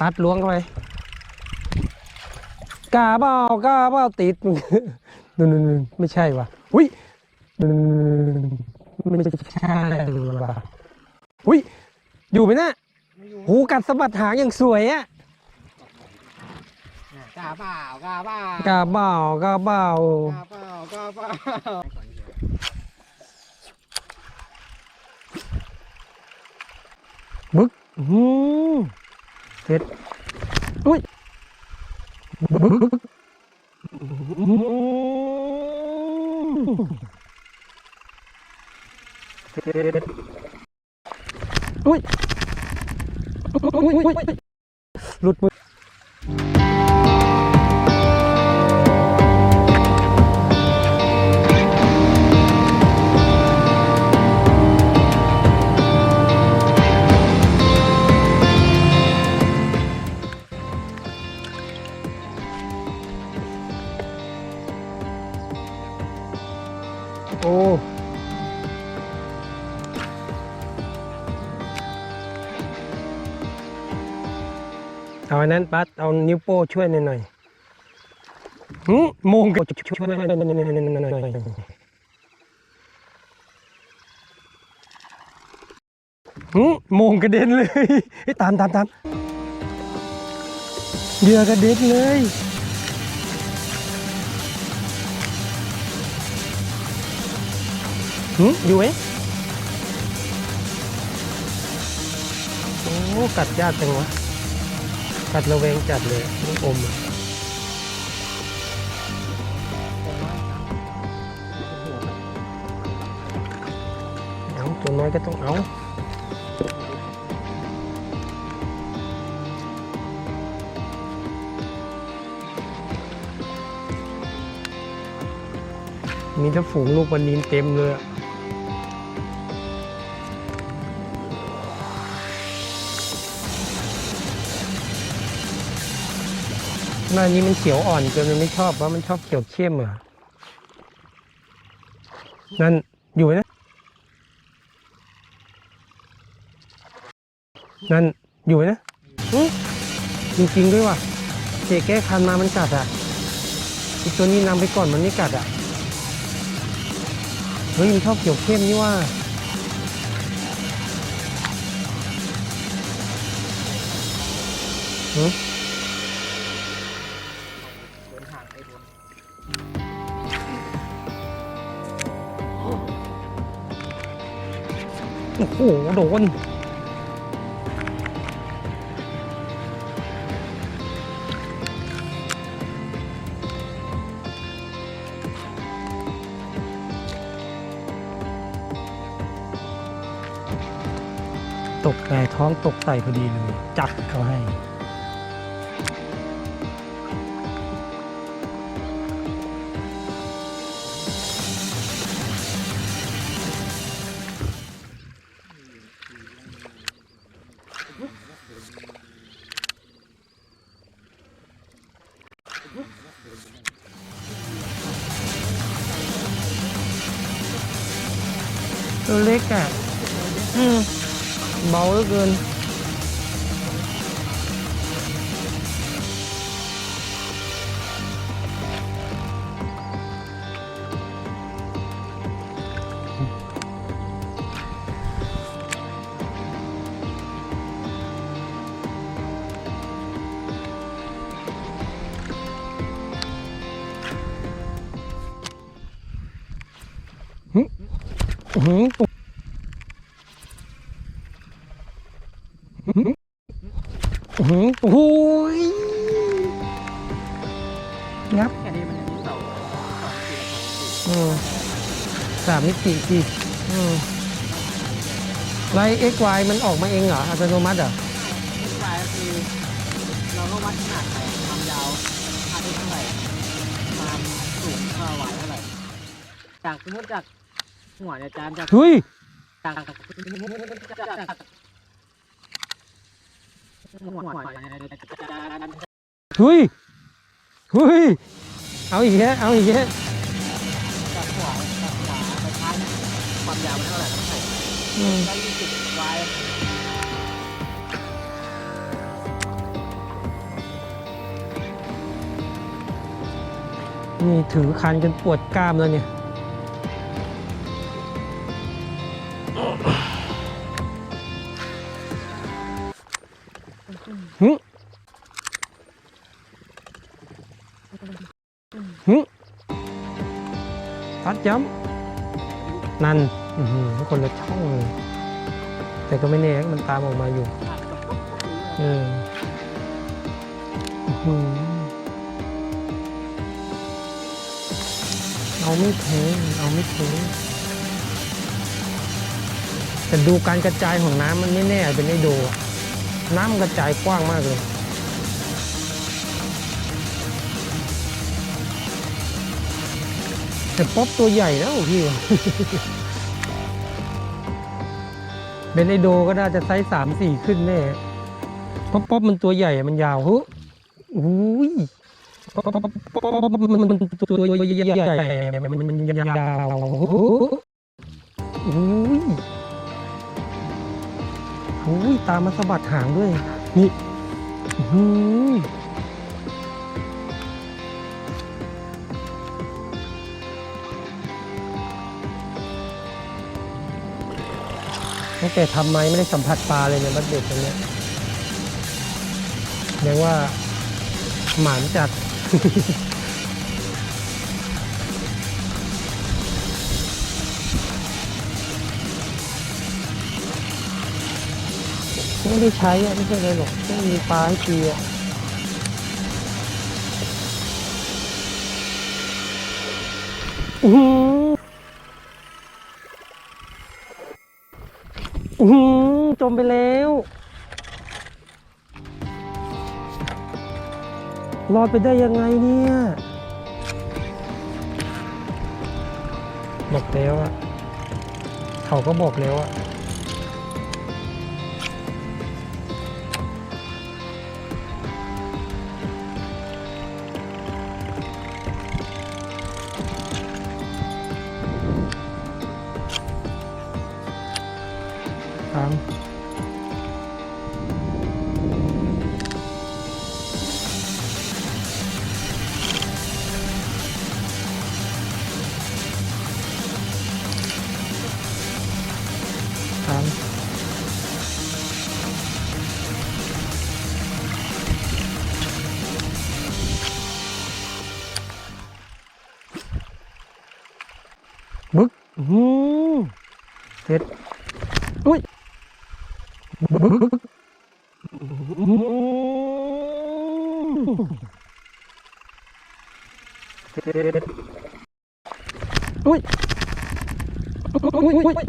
ตัดล้วงเข้าไปกาเปล่ากาเปล่าติดนู่นไม่ใช่ว่ะอุ้ยนู่นๆไม่ใช่ว่ะอุ้ยอยู่ไหมนะหูกัดสะบัดหางอย่างสวยอะกล้าเปล่ากล้าเปล่ากาเปล่ากาเปล่ากล้าเปล่ากล้าเปล่าบึกอื้อ เฮ็ดอุ้ยเฮ็ดอุ้ยอุ้ยอุ้ยหลุดมือ นั้นปัดเอานิ้วโป้ช่วยหน่อยหน่อยหืมมงก็ช่วยหน่อยหน่อยหน่อยหน่อยหืมมงกระเด็นเลยเฮ้ยตามตามตามเหยื่อกระเด็นเลยหืมอยู่ไหมโอ้กัดยากจังวะ กัดระแวงจัดเลยลูกอมเอาตัวน้อยก็ต้องเอามีแต่ฝูงลูกวันนี้เต็มเลยอะ หน้านี้มันเขียวอ่อนเกินมันไม่ชอบว่ามันชอบเขียวเข้มเหรอนั่นอยู่ไหมนะนั่นอยู่ไหมนะอื้อจริงๆด้วยว่ะเจแก้คันมามันกัดอะอีกตัวนี้นำไปก่อนมันไม่กัดอะเฮ้ยมันชอบเขียวเข้มนี่ว่าหือ อ้โหโดนตกแต่ท้องตกใส่พอดีเลย จัดเขาให้ ตัวเล็กอะ อืมเบาเหลือเกิน สามมิติสิอืมไลน์ x y มันออกมาเองเหรอ อัตโนมัติเหรอที่ปลายก็คือ เราก็วัดขนาดไปความยาวพาได้เท่าไหร่ความสูงเท่าไหร่เท่าไหร่จากสมมติจากหัวเนี่ยจานจากเฮ้ยจากจากหัวหัวเนี่ยจานเฮ้ยเฮ้ยเอาอีกแล้วเอาอีกแล้ว ยาวนเท่าไหร่เท่าไหร่อืม ก็ยี่สิบไว้นี่ถือคันจนปวดกล้ามแล้วเนี่ย หึหึตัดย้ำนั่น คนละช่องเลย แต่ก็ไม่แน่มันตามออกมาอยู่เอออื้อหือเอาไม่เทเอาไม่เทแต่ดูการกระจายของน้ำมันไม่แน่เป็นไอโดอะน้ำกระจายกว้างมากเลยแต่ป๊อปตัวใหญ่แล้วพี่ เป็นไอโดก็น่าจะไซส์สามสี่ขึ้นแน่ป๊อปป๊อปมันตัวใหญ่มันยาวเฮ้ยอุ้ยป๊อปป๊อปป๊อปป๊อปมันมันตัวใหญ่มันมันยาวอุ้ยอุ้ยตามมาสะบัดหางด้วยนี่อื้อ ตั้งแต่ทำไม้ไม่ได้สัมผัสปลาเลยเนี่ยบัดเด็ดตรงเนี้ยเรียกว่า หมานจัด ไม่ได้ใช้อะไม่ใช่อะไรหรอกไม่มีปลาให้ตีอะอื้อหือ หือจมไปแล้ว รอดไปได้ยังไงเนี่ยบอกแล้วอะเขาก็บอกแล้วอะ อื้อหือเสร็จอุ้ยบึกบึกบึกอื้อหือเสร็จอุ้ยอุ้ยอุ้ย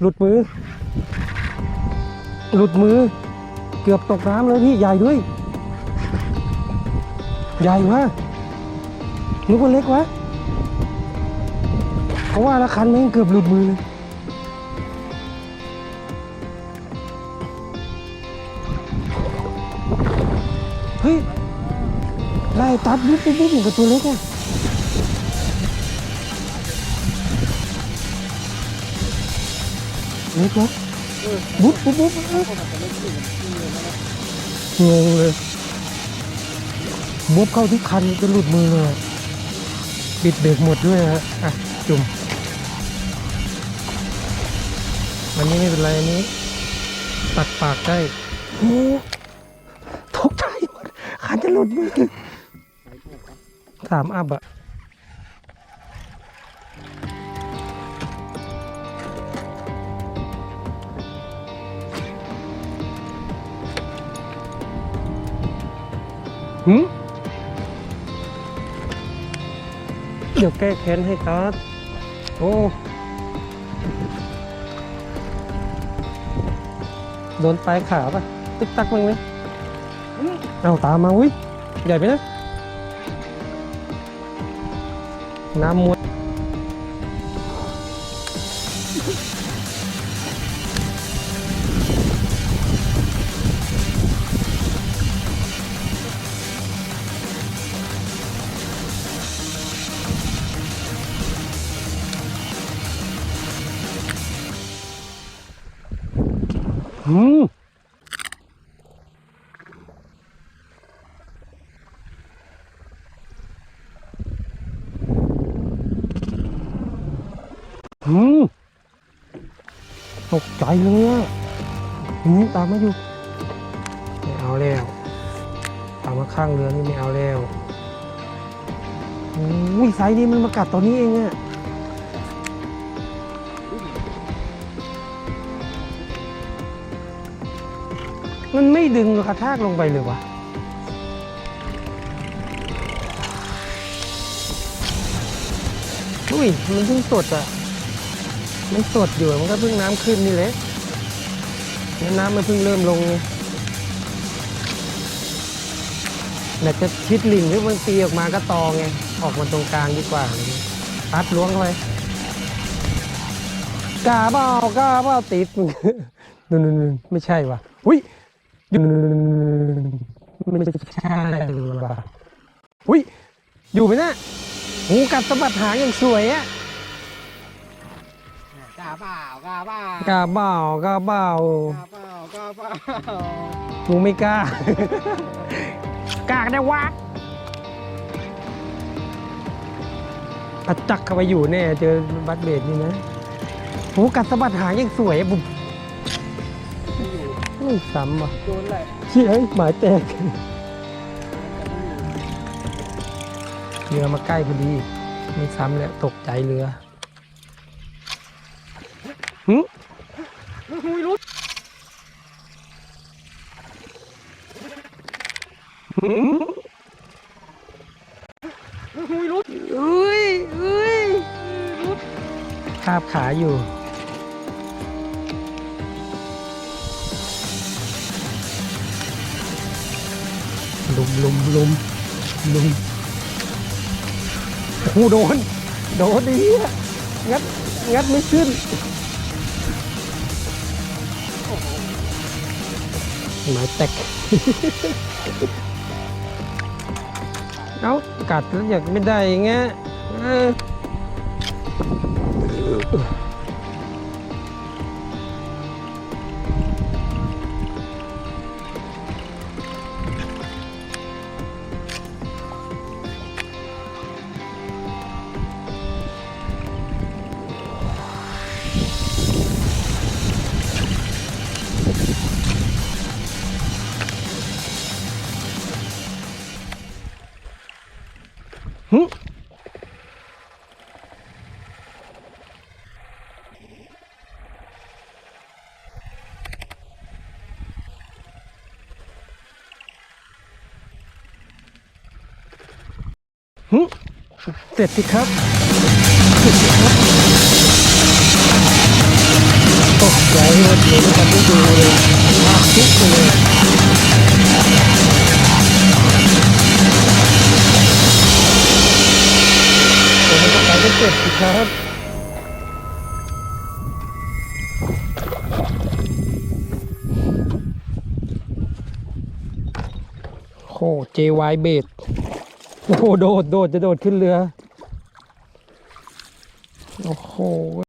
หลุดมือ หลุดมือ เกือบตกน้ำเลยพี่ใหญ่ด้วย ใหญ่มากนึกว่าเล็กวะ เพราะว่าละคันแม่งเกือบหลุดมือเลยเฮ้ยไล่ตัดบุ๊บบุ๊บบุ๊บเหมือนกับตัวเล็กอะเล็กวะบุ๊บบุ๊บบุ๊บเอ้ยงงเลยมุบเข้าที่คันจะหลุดมือเลยปิดเบรกหมดด้วยฮะอะ จุ่มอันนี้ไม่เป็นไรอันนี้ ตัดปากได้โอ้ตกใจหมดคันจะหลุดมือสามอัพอะ เดี๋ยวแก้แค้นให้ตัดโอ้ โดนปลายขาปะตึกตักมั้งไหมเอาตามมาอุ้ย ใหญ่ไปนะ น้ำมวย หืมอืมตกใจเลยอะนี่ตามมาอยู่ ไม่เอาแล้ว ตามมาข้างเรือนี่ไม่เอาแล้วอุ้ยไซส์นี้มันมากัดตอนนี้เองอะ มันไม่ดึงกระทากลงไปเลยวะอุ้ย มันเพิ่งสดอะ มันสดอยู่ มันก็เพิ่งน้ำขึ้นนี่แหละน้ำมันเพิ่งเริ่มลงไงแต่จะชิดลิงหรือบางตีออกมาก็ตอไง ออกมาตรงกลางดีกว่าพัดล้วงเข้าไปกาเปล่ากาเปล่าติดนู่นๆไม่ใช่วะอุ้ย นู่นไม่ใช่ว่ะอุ้ย อยู่ไหมนะหูกัดสะบัดหางอย่างสวยอะกล้าเปล่ากล้าเปล่ากาเปล่ากาเปล่ากล้าเปล่ากล้าเปล่ากูไม่กล้า กล้าได้วะถ้าจักเข้าไปอยู่แน่เจอบัตเบดนี่นะหูกัดสะบัดหางอยังสวยอะบุบไม่อยู่ ไม่ซ้ำอะโดนแหละเชี่ยหมายแตกเรือมาใกล้พอดี ไม่ซ้ำแล้วตกใจเรือหึหุยรุดหึหุยรุดอุ้ยอุ้ยคาบขาอยู่ ลุมลุมลุมลุมโอ้โดน โดนดีอะงัด งัดไม่ขึ้น หมายแตก เอากัดแล้วอยากไม่ได้อย่างเงี้ยเออ หึหึเสร็จสิครับเสร็จสิครับตกใจหมดเลยนะครับไม่ดูเลยภาพทุกเลย ก็เสร็จสิครับโอ้โห JY เบดโอ้โห โดด โดด จะโดดขึ้นเรือ โอ้โห